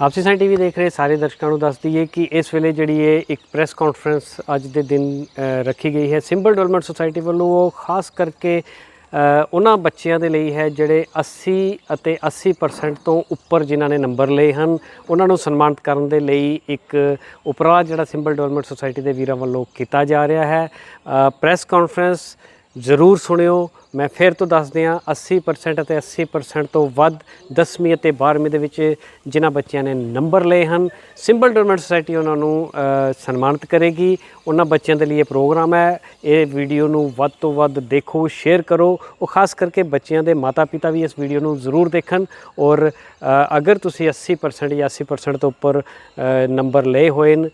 ਆਪਸੀ science TV ਦੇਖ ਰਹੇ ਸਾਰੇ ਦਰਸ਼ਕਾਂ ਨੂੰ ਦੱਸ ਦਈਏ ਕਿ ਇਸ ਵੇਲੇ ਜਿਹੜੀ ਇਹ ਇੱਕ ਪ੍ਰੈਸ ਕਾਨਫਰੰਸ ਅੱਜ ਦੇ ਦਿਨ ਰੱਖੀ ਗਈ ਹੈ। ਸਿੰਬਲ ਡਿਵੈਲਪਮੈਂਟ ਸੁਸਾਇਟੀ ਵੱਲੋਂ ਉਹ ਖਾਸ ਕਰਕੇ ਉਹਨਾਂ ਬੱਚਿਆਂ ਦੇ ਲਈ ਹੈ ਜਿਹੜੇ 80 ਅਤੇ 80% ਤੋਂ ਉੱਪਰ ਜਿਨ੍ਹਾਂ ਨੇ ਨੰਬਰ ਲਏ ਹਨ, ਉਹਨਾਂ ਨੂੰ ਸਨਮਾਨਿਤ ਕਰਨ ਦੇ ਲਈ ਇੱਕ ਉਪਰਾਲਾ ਜਿਹੜਾ ਸਿੰਬਲ ਡਿਵੈਲਪਮੈਂਟ ਸੁਸਾਇਟੀ ਦੇ ਵੀਰਾਂ ਵੱਲੋਂ ਕੀਤਾ ਜਾ ਰਿਹਾ ਹੈ। ਪ੍ਰੈਸ ਕਾਨਫਰੰਸ ਜ਼ਰੂਰ ਸੁਣਿਓ ਮੈਂ ਫਿਰ ਤੋਂ ਦੱਸ ਦਿਆਂ 80% ਅਤੇ 80% ਤੋਂ ਵੱਧ 10ਵੀਂ ਅਤੇ 12ਵੀਂ ਦੇ ਵਿੱਚ ਜਿਨ੍ਹਾਂ ਬੱਚਿਆਂ ਨੇ ਨੰਬਰ ਲਏ ਹਨ। ਸਿੰਬਲ ਡਿਵੈਲਪਮੈਂਟ ਸੁਸਾਇਟੀ ਉਹਨਾਂ ਨੂੰ ਸਨਮਾਨਿਤ ਕਰੇਗੀ। ਉਹਨਾਂ ਬੱਚਿਆਂ ਦੇ ਲਈ ਇਹ ਪ੍ਰੋਗਰਾਮ ਹੈ। ਇਹ ਵੀਡੀਓ ਨੂੰ ਵੱਧ ਤੋਂ ਵੱਧ ਦੇਖੋ, ਸ਼ੇਅਰ ਕਰੋ। ਉਹ ਖਾਸ ਕਰਕੇ ਬੱਚਿਆਂ ਦੇ ਮਾਤਾ-ਪਿਤਾ ਵੀ ਇਸ ਵੀਡੀਓ ਨੂੰ ਜ਼ਰੂਰ ਦੇਖਣ। ਔਰ ਅਗਰ ਤੁਸੀਂ 80% ਜਾਂ 80% ਤੋਂ ਉੱਪਰ ਨੰਬਰ ਲਏ ਹੋਏ ਨੇ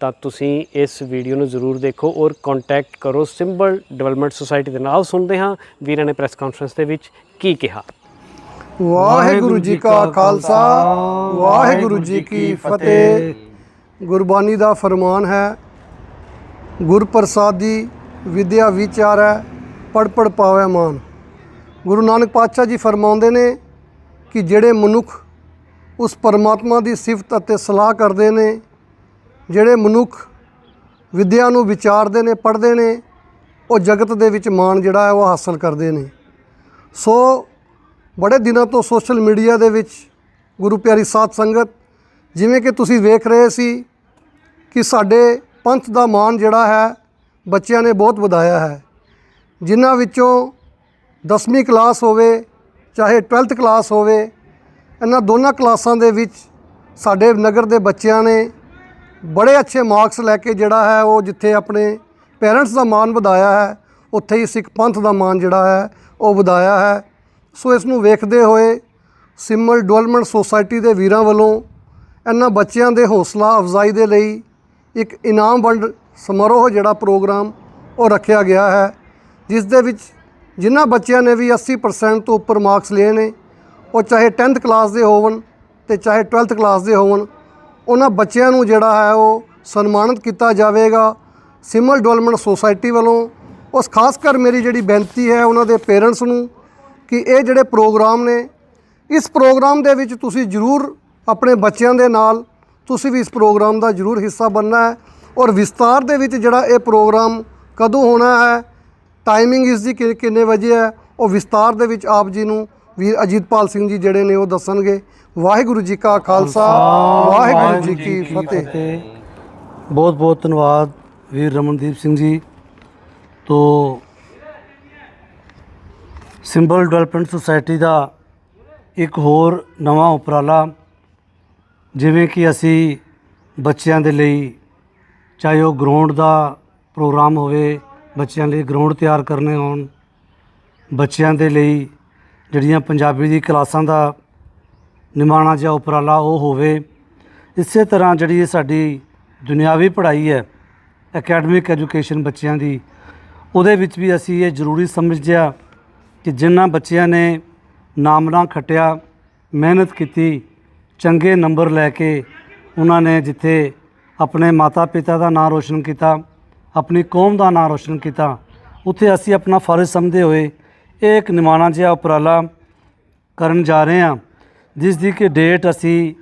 ਤਾਂ ਤੁਸੀਂ ਇਸ ਵੀਡੀਓ ਨੂੰ ਜ਼ਰੂਰ ਦੇਖੋ। ਔਰ ਕੰਟੈਕਟ ਕਰੋ ਸਿੰਬਲ ਡਿਵੈਲਪਮੈਂਟ ਸੁਸਾਇਟੀ ਦੇ ਨਾਲ ਸੁਣਦੇ ਹਾਂ। ਵੀਰਾਂ ਨੇ ਪ੍ਰੈਸ ਕਾਨਫਰੰਸ ਦੇ ਵਿੱਚ ਕੀ ਕਿਹਾ? ਵਾਹਿਗੁਰੂ ਜੀ ਕਾ ਖਾਲਸਾ ਵਾਹਿਗੁਰੂ ਜੀ ਕੀ ਫਤਿਹ। ਗੁਰਬਾਣੀ ਦਾ ਫਰਮਾਨ ਹੈ ਗੁਰ ਪ੍ਰਸਾਦੀ ਵਿਦਿਆ ਵਿਚਾਰੈ ਪੜ ਪੜ ਪਾਵੈ ਮਾਨ। ਗੁਰੂ ਨਾਨਕ ਪਾਤਸ਼ਾਹ ਜੀ ਫਰਮਾਉਂਦੇ ਨੇ ਕਿ ਜਿਹੜੇ ਮਨੁੱਖ ਉਸ ਪਰਮਾਤਮਾ ਦੀ ਸਿਫਤ ਅਤੇ ਸਲਾਹ ਕਰਦੇ ਨੇ ਜਿਹੜੇ ਮਨੁੱਖ ਵਿਦਿਆ ਨੂੰ ਵਿਚਾਰਦੇ ਨੇ ਪੜ੍ਹਦੇ ਨੇ ਉਹ ਜਗਤ ਦੇ ਵਿੱਚ ਮਾਣ ਜਿਹੜਾ ਹੈ ਉਹ ਹਾਸਲ ਕਰਦੇ ਨੇ। ਸੋ ਬੜੇ ਦਿਨਾਂ ਤੋਂ ਸੋਸ਼ਲ ਮੀਡੀਆ ਦੇ ਵਿੱਚ ਗੁਰੂ ਪਿਆਰੀ ਸਾਧ ਸੰਗਤ, ਜਿਵੇਂ ਕਿ ਤੁਸੀਂ ਵੇਖ ਰਹੇ ਸੀ ਕਿ ਸਾਡੇ ਪੰਥ ਦਾ ਮਾਣ ਜਿਹੜਾ ਹੈ ਬੱਚਿਆਂ ਨੇ ਬਹੁਤ ਵਧਾਇਆ ਹੈ। ਜਿਨ੍ਹਾਂ ਵਿੱਚੋਂ 10ਵੀਂ ਕਲਾਸ ਹੋਵੇ, ਚਾਹੇ 12th ਕਲਾਸ ਹੋਵੇ, ਇਹਨਾਂ ਦੋਨਾਂ ਕਲਾਸਾਂ ਦੇ ਵਿੱਚ ਸਾਡੇ ਨਗਰ ਦੇ ਬੱਚਿਆਂ ਨੇ ਬੜੇ ਅੱਛੇ ਮਾਰਕਸ ਲੈ ਕੇ ਜਿਹੜਾ ਹੈ ਉਹ ਜਿੱਥੇ ਆਪਣੇ ਪੇਰੈਂਟਸ ਦਾ ਮਾਣ ਵਧਾਇਆ ਹੈ, ਉੱਥੇ ਹੀ ਸਿੱਖ ਪੰਥ ਦਾ ਮਾਣ ਜਿਹੜਾ ਹੈ, ਉਹ ਵਧਾਇਆ ਹੈ। ਸੋ ਇਸ ਨੂੰ ਵੇਖਦੇ ਹੋਏ ਸਿਮਲ ਡਿਵੈਲਪਮੈਂਟ ਸੁਸਾਇਟੀ ਦੇ ਵੀਰਾਂ ਵੱਲੋਂ ਇਹਨਾਂ ਬੱਚਿਆਂ ਦੇ ਹੌਸਲਾ ਅਫਜ਼ਾਈ ਦੇ ਲਈ ਇੱਕ ਇਨਾਮ ਵੰਡ ਸਮਾਰੋਹ ਜਿਹੜਾ ਪ੍ਰੋਗਰਾਮ ਉਹ ਰੱਖਿਆ ਗਿਆ ਹੈ, ਜਿਸ ਦੇ ਵਿੱਚ ਜਿਨ੍ਹਾਂ ਬੱਚਿਆਂ ਨੇ ਵੀ 80% ਤੋਂ ਉੱਪਰ ਮਾਰਕਸ ਲਏ ਨੇ, ਉਹ ਚਾਹੇ 10th ਕਲਾਸ ਦੇ ਹੋਵਣ ਤੇ ਚਾਹੇ 12th ਕਲਾਸ ਦੇ ਹੋਵਣ, ਉਹਨਾਂ ਬੱਚਿਆਂ ਨੂੰ ਜਿਹੜਾ ਹੈ ਉਹ ਸਨਮਾਨਿਤ ਕੀਤਾ ਜਾਵੇਗਾ ਸਿਮਲ ਡਿਵੈਲਪਮੈਂਟ ਸੁਸਾਇਟੀ ਵੱਲੋਂ ਉਸ ਖਾਸ ਕਰ ਮੇਰੀ ਜਿਹੜੀ ਬੇਨਤੀ ਹੈ ਉਹਨਾਂ ਦੇ ਪੇਰੈਂਟਸ ਨੂੰ ਕਿ ਇਹ ਜਿਹੜੇ ਪ੍ਰੋਗਰਾਮ ਨੇ ਇਸ ਪ੍ਰੋਗਰਾਮ ਦੇ ਵਿੱਚ ਤੁਸੀਂ ਜ਼ਰੂਰ ਆਪਣੇ ਬੱਚਿਆਂ ਦੇ ਨਾਲ ਤੁਸੀਂ ਵੀ ਇਸ ਪ੍ਰੋਗਰਾਮ ਦਾ ਜ਼ਰੂਰ ਹਿੱਸਾ ਬਣਨਾ ਹੈ ਔਰ ਵਿਸਤਾਰ ਦੇ ਵਿੱਚ ਜਿਹੜਾ ਇਹ ਪ੍ਰੋਗਰਾਮ ਕਦੋਂ ਹੋਣਾ ਹੈ ਟਾਈਮਿੰਗ ਇਸ ਦੀ ਕਿੰਨੇ ਵਜੇ ਹੈ ਉਹ ਵਿਸਤਾਰ ਦੇ ਵਿੱਚ ਆਪ ਜੀ ਨੂੰ ਵੀਰ ਅਜੀਤਪਾਲ ਸਿੰਘ ਜੀ ਜਿਹੜੇ ਨੇ ਉਹ ਦੱਸਣਗੇ। ਵਾਹਿਗੁਰੂ ਜੀ ਕਾ ਖਾਲਸਾ ਵਾਹਿਗੁਰੂ ਜੀ ਕੀ ਫਤਿਹ। ਬਹੁਤ ਬਹੁਤ ਧੰਨਵਾਦ ਵੀਰ ਰਮਨਦੀਪ ਸਿੰਘ ਜੀ ਤੋਂ ਸਿੰਬਲ ਡਿਵੈਲਪਮੈਂਟ ਸੁਸਾਇਟੀ ਦਾ ਇੱਕ ਹੋਰ ਨਵਾਂ ਉਪਰਾਲਾ, ਜਿਵੇਂ ਕਿ ਅਸੀਂ ਬੱਚਿਆਂ ਦੇ ਲਈ ਚਾਹੇ ਉਹ ਗਰਾਊਂਡ ਦਾ ਪ੍ਰੋਗਰਾਮ ਹੋਵੇ, ਬੱਚਿਆਂ ਲਈ ਗਰਾਊਂਡ ਤਿਆਰ ਕਰਨੇ ਹੋਣ, ਬੱਚਿਆਂ ਦੇ ਲਈ ਜਿਹੜੀਆਂ ਪੰਜਾਬੀ ਦੀ ਕਲਾਸਾਂ ਦਾ ਨਿਮਾਣਾ ਜਿਹਾ ਉਪਰਾਲਾ ਉਹ ਹੋਵੇ, ਇਸੇ ਤਰ੍ਹਾਂ ਜਿਹੜੀ ਇਹ ਸਾਡੀ ਦੁਨਿਆਵੀ ਪੜ੍ਹਾਈ ਹੈ ਅਕੈਡਮਿਕ ਐਜੂਕੇਸ਼ਨ ਬੱਚਿਆਂ ਦੀ, ਉਹਦੇ ਵਿੱਚ ਵੀ ਅਸੀਂ ਇਹ ਜ਼ਰੂਰੀ ਸਮਝਿਆ ਕਿ ਜਿਨ੍ਹਾਂ ਬੱਚਿਆਂ ਨੇ ਨਾਮਣਾ ਖੱਟਿਆ, ਮਿਹਨਤ ਕੀਤੀ, ਚੰਗੇ ਨੰਬਰ ਲੈ ਕੇ ਉਹਨਾਂ ਨੇ ਜਿੱਥੇ ਆਪਣੇ ਮਾਤਾ ਪਿਤਾ ਦਾ ਨਾਮ ਰੋਸ਼ਨ ਕੀਤਾ, ਆਪਣੀ ਕੌਮ ਦਾ ਨਾਮ ਰੋਸ਼ਨ ਕੀਤਾ, ਉੱਥੇ ਅਸੀਂ ਆਪਣਾ ਫਰਜ਼ ਸਮਝਦੇ ਹੋਏ ਇਹ ਇੱਕ ਨਿਮਾਣਾ ਜਿਹਾ ਉਪਰਾਲਾ ਕਰਨ ਜਾ ਰਹੇ ਹਾਂ, ਜਿਸ ਦੀ ਕਿ ਡੇਟ ਅਸੀਂ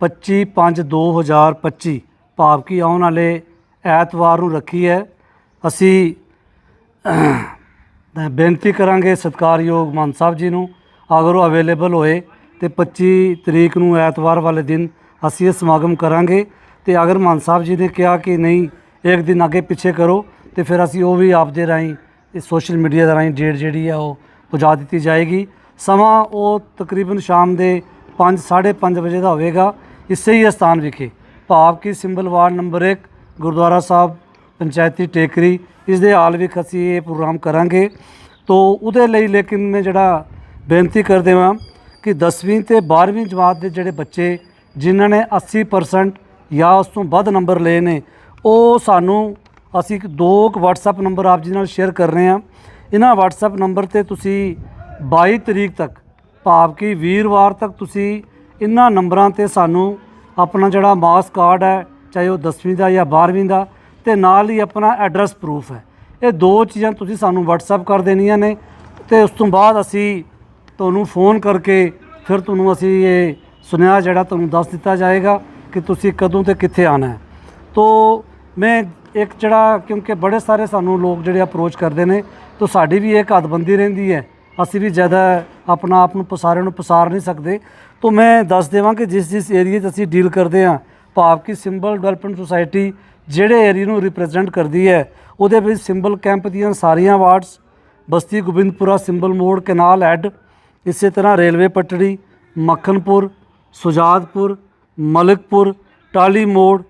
25 5 2025 ਭਾਵ ਕਿ ਆਉਣ ਵਾਲੇ ਐਤਵਾਰ ਨੂੰ ਰੱਖੀ ਹੈ। ਅਸੀਂ ਬੇਨਤੀ ਕਰਾਂਗੇ ਸਤਿਕਾਰਯੋਗ ਮਾਨ ਸਾਹਿਬ ਜੀ ਨੂੰ, ਅਗਰ ਉਹ ਅਵੇਲੇਬਲ ਹੋਏ ਤੇ 25 ਤਰੀਕ ਨੂੰ ਐਤਵਾਰ ਵਾਲੇ ਦਿਨ ਅਸੀਂ ਇਹ ਸਮਾਗਮ ਕਰਾਂਗੇ ਤੇ ਅਗਰ ਮਾਨ ਸਾਹਿਬ ਜੀ ਨੇ ਕਿਹਾ ਕਿ ਨਹੀਂ, ਇੱਕ ਦਿਨ ਅੱਗੇ ਪਿੱਛੇ ਕਰੋ ਤੇ ਫਿਰ ਅਸੀਂ ਉਹ ਵੀ ਆਪਦੇ ਰਾਹੀਂ, ਇਹ ਸੋਸ਼ਲ ਮੀਡੀਆ ਦੇ ਰਾਹੀਂ ਡੇਟ ਜਿਹੜੀ ਆ ਉਹ ਪਹੁੰਚਾ ਦਿੱਤੀ ਜਾਏਗੀ। ਸਮਾਂ ਉਹ ਤਕਰੀਬਨ ਸ਼ਾਮ ਦੇ 5 5:30 ਵਜੇ ਦਾ ਹੋਵੇਗਾ। ਇਸੇ ਹੀ ਸਥਾਨ ਵਿਖੇ, ਭਾਵ ਕਿ symbol ward number 1 gurdwara Sahib, ਪੰਚਾਇਤੀ ਟੇਕਰੀ ਇਸ ਦੇ ਹਾਲ ਵਿੱਚ ਅਸੀਂ ਇਹ ਪ੍ਰੋਗਰਾਮ ਕਰਾਂਗੇ। ਤੋ ਉਹਦੇ ਲਈ ਲੇਕਿਨ ਮੈਂ ਜਿਹੜਾ ਬੇਨਤੀ ਕਰਦੇ ਹਾਂ ਕਿ 10ਵੀਂ ਤੇ 12ਵੀਂ ਜਮਾਤ ਦੇ ਜਿਹੜੇ ਬੱਚੇ, ਜਿਨ੍ਹਾਂ ਨੇ 80% ਜਾਂ ਉਸ ਤੋਂ ਵੱਧ ਨੰਬਰ ਲਏ ਨੇ, ਉਹ ਸਾਨੂੰ ਅਸੀਂ ਦੋ ਕੁ WhatsApp ਨੰਬਰ ਆਪ ਜੀ ਨਾਲ ਸ਼ੇਅਰ ਕਰ ਰਹੇ ਹਾਂ। ਇਹਨਾਂ WhatsApp ਨੰਬਰ ਤੇ ਤੁਸੀਂ 22 ਤਰੀਕ ਤੱਕ, ਭਾਵ ਕਿ ਵੀਰਵਾਰ ਤੱਕ ਤੁਸੀਂ ਇਹਨਾਂ ਨੰਬਰਾਂ ਤੇ ਸਾਨੂੰ ਆਪਣਾ ਜਿਹੜਾ ਮਾਸ ਕਾਰਡ ਹੈ ਚਾਹੇ ਉਹ 10ਵੀਂ ਦਾ ਜਾਂ 12ਵੀਂ ਦਾ, ਤੇ ਨਾਲ ਹੀ ਆਪਣਾ ਐਡਰੈਸ ਪ੍ਰੂਫ ਹੈ। ਇਹ ਦੋ ਚੀਜ਼ਾਂ ਤੁਸੀਂ ਸਾਨੂੰ WhatsApp ਕਰ ਦੇਣੀਆਂ ਨੇ, ਤੇ ਉਸ ਤੋਂ ਬਾਅਦ ਅਸੀਂ ਤੁਹਾਨੂੰ ਫੋਨ ਕਰਕੇ ਫਿਰ ਤੁਹਾਨੂੰ ਅਸੀਂ ਇਹ ਸੁਨੇਹਾ ਜਿਹੜਾ ਤੁਹਾਨੂੰ ਦੱਸ ਦਿੱਤਾ ਜਾਏਗਾ ਕਿ ਤੁਸੀਂ ਕਦੋਂ ਤੇ ਕਿੱਥੇ ਆਣਾ ਹੈ। ਤੋ ਮੈਂ ਇੱਕ ਜਿਹੜਾ, ਕਿਉਂਕਿ ਬੜੇ ਸਾਰੇ ਸਾਨੂੰ ਲੋਕ ਜਿਹੜੇ ਅਪਰੋਚ ਕਰਦੇ ਨੇ, ਤਾਂ ਸਾਡੀ ਵੀ ਇਹ ਹੱਦਬੰਦੀ ਰਹਿੰਦੀ ਹੈ। ਅਸੀਂ ਵੀ ਜ਼ਿਆਦਾ ਆਪਣਾ ਆਪ ਨੂੰ ਪਸਾਰੇ ਨੂੰ ਪਸਾਰ ਨਹੀਂ ਸਕਦੇ। ਤੋ ਮੈਂ ਦੱਸ ਦੇਵਾਂ ਕਿ ਜਿਸ ਜਿਸ ਏਰੀਏ 'ਚ ਅਸੀਂ ਡੀਲ ਕਰਦੇ ਹਾਂ ਭਾਵ ਕਿ ਸਿੰਬਲ ਡਿਵੈਲਪਮੈਂਟ ਸੁਸਾਇਟੀ ਜਿਹੜੇ ਏਰੀਏ ਨੂੰ ਰਿਪਰੈਜ਼ੈਂਟ ਕਰਦੀ ਹੈ, ਉਹਦੇ ਵਿੱਚ ਸਿੰਬਲ ਕੈਂਪ ਦੀਆਂ ਸਾਰੀਆਂ ਵਾਰਡਸ, ਬਸਤੀ ਗੋਬਿੰਦਪੁਰਾ ਸਿੰਬਲ ਮੋੜ, ਕਨਾਲ ਐਡ, ਇਸੇ ਤਰ੍ਹਾਂ ਰੇਲਵੇ ਪਟੜੀ, ਮੱਖਣਪੁਰ, ਸੁਜਾਦਪੁਰ, ਮਲਕਪੁਰ ਟਾਲੀ ਮੋੜ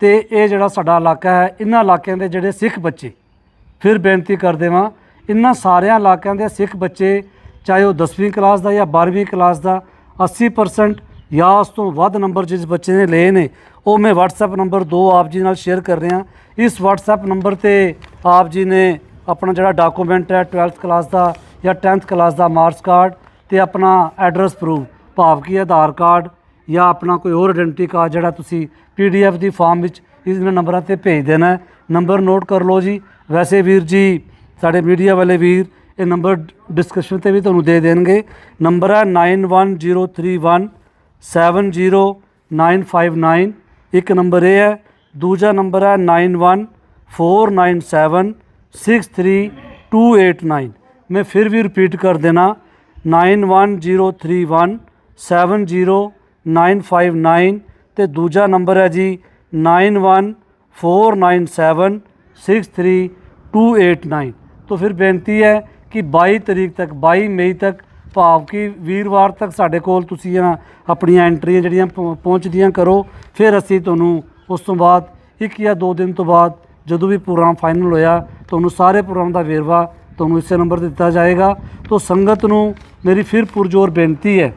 ਤੇ ਇਹ ਜਿਹੜਾ ਸਾਡਾ ਇਲਾਕਾ ਹੈ, ਇਹਨਾਂ ਇਲਾਕਿਆਂ ਦੇ ਜਿਹੜੇ ਸਿੱਖ ਬੱਚੇ। ਫਿਰ ਬੇਨਤੀ ਕਰਦੇ ਹਾਂ, ਇਹਨਾਂ ਸਾਰਿਆਂ ਇਲਾਕਿਆਂ ਦੇ ਸਿੱਖ ਬੱਚੇ, ਚਾਹੇ ਉਹ 10ਵੀਂ ਕਲਾਸ ਦਾ ਜਾਂ 12ਵੀਂ ਕਲਾਸ ਦਾ 80% ਜਾਂ ਉਸ ਤੋਂ ਵੱਧ ਨੰਬਰ ਜਿਸ ਬੱਚੇ ਨੇ ਲਏ ਨੇ, ਉਹ ਮੈਂ WhatsApp ਨੰਬਰ ਦੋ ਆਪ ਜੀ ਨਾਲ ਸ਼ੇਅਰ ਕਰ ਰਿਹਾ। ਇਸ WhatsApp ਨੰਬਰ ਤੇ ਆਪ ਜੀ ਨੇ ਆਪਣਾ ਜਿਹੜਾ ਡਾਕੂਮੈਂਟ ਹੈ 12th ਕਲਾਸ ਦਾ ਜਾਂ 10th ਕਲਾਸ ਦਾ ਮਾਰਕਸ ਕਾਰਡ ਤੇ ਆਪਣਾ ਐਡਰੈਸ ਪ੍ਰੂਫ ਭਾਵ ਕਿ ਆਧਾਰ ਕਾਰਡ ਜਾਂ ਆਪਣਾ ਕੋਈ ਹੋਰ ਆਇਡੈਂਟੀ ਕਾਰਡ ਜਿਹੜਾ ਤੁਸੀਂ ਪੀਡੀਐਫ ਦੀ ਫਾਰਮ ਵਿੱਚ ਇਸ ਨੰਬਰਾਂ ਤੇ ਭੇਜ ਦੇਣਾ ਨੰਬਰ ਨੋਟ ਕਰ ਲਓ ਜੀ। ਵੈਸੇ ਵੀਰ ਜੀ, ਸਾਡੇ ਮੀਡੀਆ ਵਾਲੇ ਵੀਰ ਇਹ ਨੰਬਰ ਡਿਸਕਸ਼ਨ ਤੇ ਵੀ ਤੁਹਾਨੂੰ ਦੇ ਦੇਣਗੇ। ਨੰਬਰ ਹੈ 91031 70959 ਇੱਕ ਨੰਬਰ ਇਹ ਹੈ ਦੂਜਾ ਨੰਬਰ ਹੈ 914976 63289 ਮੈਂ ਫਿਰ ਵੀ ਰਿਪੀਟ ਕਰ ਦੇਣਾ 91031 70959 ਤੇ ਦੂਜਾ ਨੰਬਰ ਹੈ ਜੀ 914976 63289 ਤੋਂ ਫਿਰ ਬੇਨਤੀ ਹੈ ਕਿ 22 ਤਰੀਕ ਤੱਕ 22 ਮਈ ਤੱਕ ਭਾਵ ਕਿ ਵੀਰਵਾਰ ਤੱਕ ਸਾਡੇ ਕੋਲ ਤੁਸੀਂ ਇਹ ਆਪਣੀਆਂ ਐਂਟਰੀਆਂ ਜਿਹੜੀਆਂ ਪਹੁੰ- ਪਹੁੰਚਦੀਆਂ ਕਰੋ, ਫਿਰ ਅਸੀਂ ਤੁਹਾਨੂੰ ਉਸ ਤੋਂ ਬਾਅਦ ਇੱਕ ਜਾਂ ਦੋ ਦਿਨ ਤੋਂ ਬਾਅਦ ਜਦੋਂ ਵੀ ਪ੍ਰੋਗਰਾਮ ਫਾਈਨਲ ਹੋਇਆ, ਤੁਹਾਨੂੰ ਸਾਰੇ ਪ੍ਰੋਗਰਾਮ ਦਾ ਵੇਰਵਾ ਤੁਹਾਨੂੰ ਇਸੇ ਨੰਬਰ ਤੇ ਦਿੱਤਾ ਜਾਏਗਾ। ਤੋਂ ਸੰਗਤ ਨੂੰ ਮੇਰੀ ਫਿਰ ਪੁਰਜੋਰ ਬੇਨਤੀ ਹੈ,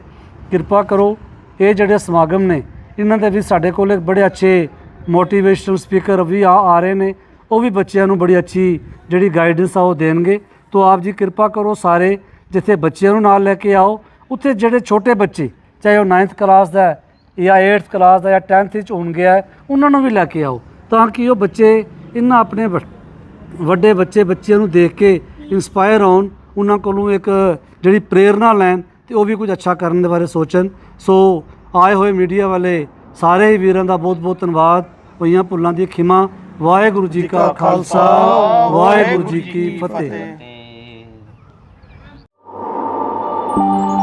ਕਿਰਪਾ ਕਰੋ, ਇਹ ਜਿਹੜੇ ਸਮਾਗਮ ਨੇ, ਇਹਨਾਂ ਦੇ ਵਿੱਚ ਸਾਡੇ ਕੋਲ ਇੱਕ ਬੜੇ ਅੱਛੇ ਮੋਟੀਵੇਸ਼ਨਲ ਸਪੀਕਰ ਵੀ ਆ ਆ ਰਹੇ ਨੇ, ਉਹ ਵੀ ਬੱਚਿਆਂ ਨੂੰ ਬੜੀ ਅੱਛੀ ਜਿਹੜੀ ਗਾਈਡੈਂਸ ਆ ਉਹ ਦੇਣਗੇ। ਤੋਂ ਆਪ ਜੀ ਕਿਰਪਾ ਕਰੋ ਸਾਰੇ ਜਿੱਥੇ ਬੱਚਿਆਂ ਨੂੰ ਨਾਲ ਲੈ ਕੇ ਆਓ, ਉੱਥੇ ਜਿਹੜੇ ਛੋਟੇ ਬੱਚੇ, ਚਾਹੇ ਉਹ 9th ਕਲਾਸ ਦਾ ਹੈ ਜਾਂ 8th ਕਲਾਸ ਦਾ ਜਾਂ 10th ਵਿੱਚ ਹੋਣ ਗਿਆ ਉਹਨਾਂ ਨੂੰ ਵੀ ਲੈ ਕੇ ਆਓ ਤਾਂ ਕਿ ਉਹ ਬੱਚੇ ਇਹਨਾਂ ਆਪਣੇ ਵੱ- ਵੱਡੇ ਬੱਚੇ ਬੱਚਿਆਂ ਨੂੰ ਦੇਖ ਕੇ ਇਨਸਪਾਇਰ ਹੋਣ, ਉਹਨਾਂ ਕੋਲੋਂ ਇੱਕ ਜਿਹੜੀ ਪ੍ਰੇਰਣਾ ਲੈਣ ਤੇ ਉਹ ਵੀ ਕੁਝ ਅੱਛਾ ਕਰਨ ਦੇ ਬਾਰੇ ਸੋਚਣ। ਸੋ ਆਏ ਹੋਏ ਮੀਡੀਆ ਵਾਲੇ ਸਾਰੇ ਹੀ ਵੀਰਾਂ ਦਾ ਬਹੁਤ ਬਹੁਤ ਧੰਨਵਾਦ। ਹੋਈਆਂ ਭੁੱਲਾਂ ਦੀ ਖਿਮਾ। ਵਾਹਿਗੁਰੂ ਜੀ ਕਾ ਖਾਲਸਾ, ਵਾਹਿਗੁਰੂ ਜੀ ਕੀ ਫਤਿਹ। Thank you.